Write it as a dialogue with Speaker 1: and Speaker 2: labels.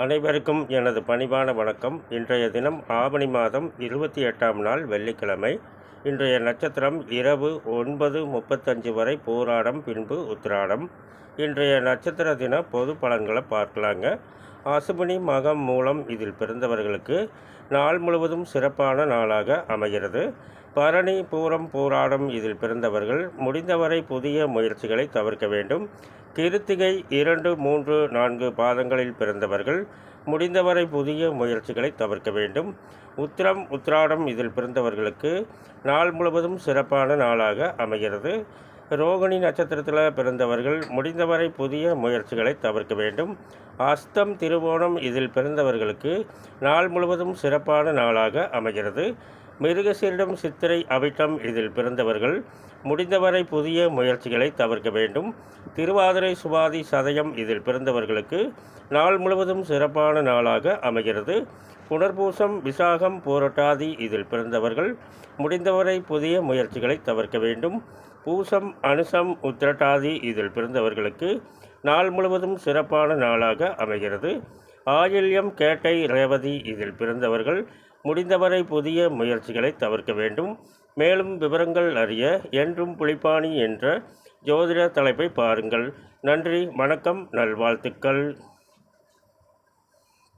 Speaker 1: அனைவருக்கும் எனது பணிவான வணக்கம். இன்றைய தினம் ஆவணி மாதம் இருபத்தி எட்டாம் நாள் வெள்ளிக்கிழமை. இன்றைய நட்சத்திரம் இரவு ஒன்பது முப்பத்தஞ்சு வரை போராடம் பின்பு உத்திராடம். இன்றைய நட்சத்திர தின பொது பலன்களை பார்க்கலாங்க. அசுபனி மகம் மூலம் இதில் பிறந்தவர்களுக்கு நாள் முழுவதும் சிறப்பான நாளாக அமைகிறது. பரணி பூரம் போராடம் இதில் பிறந்தவர்கள் முடிந்தவரை புதிய முயற்சிகளை தவிர்க்க வேண்டும். கிருத்திகை இரண்டு மூன்று நான்கு பாதங்களில் பிறந்தவர்கள் முடிந்தவரை புதிய முயற்சிகளை தவிர்க்க வேண்டும். உத்திரம் உத்திராடம் இதில் பிறந்தவர்களுக்கு நாள் முழுவதும் சிறப்பான நாளாக அமைகிறது. ரோகிணி நட்சத்திரத்தில் பிறந்தவர்கள் முடிந்தவரை புதிய முயற்சிகளை தவிர்க்க வேண்டும். அஸ்தம் திருவோணம் இதில் பிறந்தவர்களுக்கு நாள் முழுவதும் சிறப்பான நாளாக அமைகிறது. மிருகசீரிடம் சித்திரை அவிட்டம் இதில் பிறந்தவர்கள். முடிந்தவரை புதிய முயற்சிகளை தவிர்க்க வேண்டும். திருவாதிரை சுவாதி சதயம் இதில் பிறந்தவர்களுக்கு நாள் முழுவதும் சிறப்பான நாளாக அமைகிறது. புனர்பூசம் விசாகம் போரட்டாதி இதில் பிறந்தவர்கள். முடிந்தவரை புதிய முயற்சிகளை தவிர்க்க வேண்டும். பூசம் அனுசம் உத்திரட்டாதி இதில் பிறந்தவர்களுக்கு நாள் முழுவதும் சிறப்பான நாளாக அமைகிறது. ஆயில்யம் கேட்டை ரேவதி இதில் பிறந்தவர்கள். முடிந்தவரை புதிய முயற்சிகளை தவிர்க்க வேண்டும். மேலும் விவரங்கள் அறிய என்றும் புலிப்பாணி என்ற ஜோதிட தலைப்பை பாருங்கள். நன்றி வணக்கம் நல்வாழ்த்துக்கள்.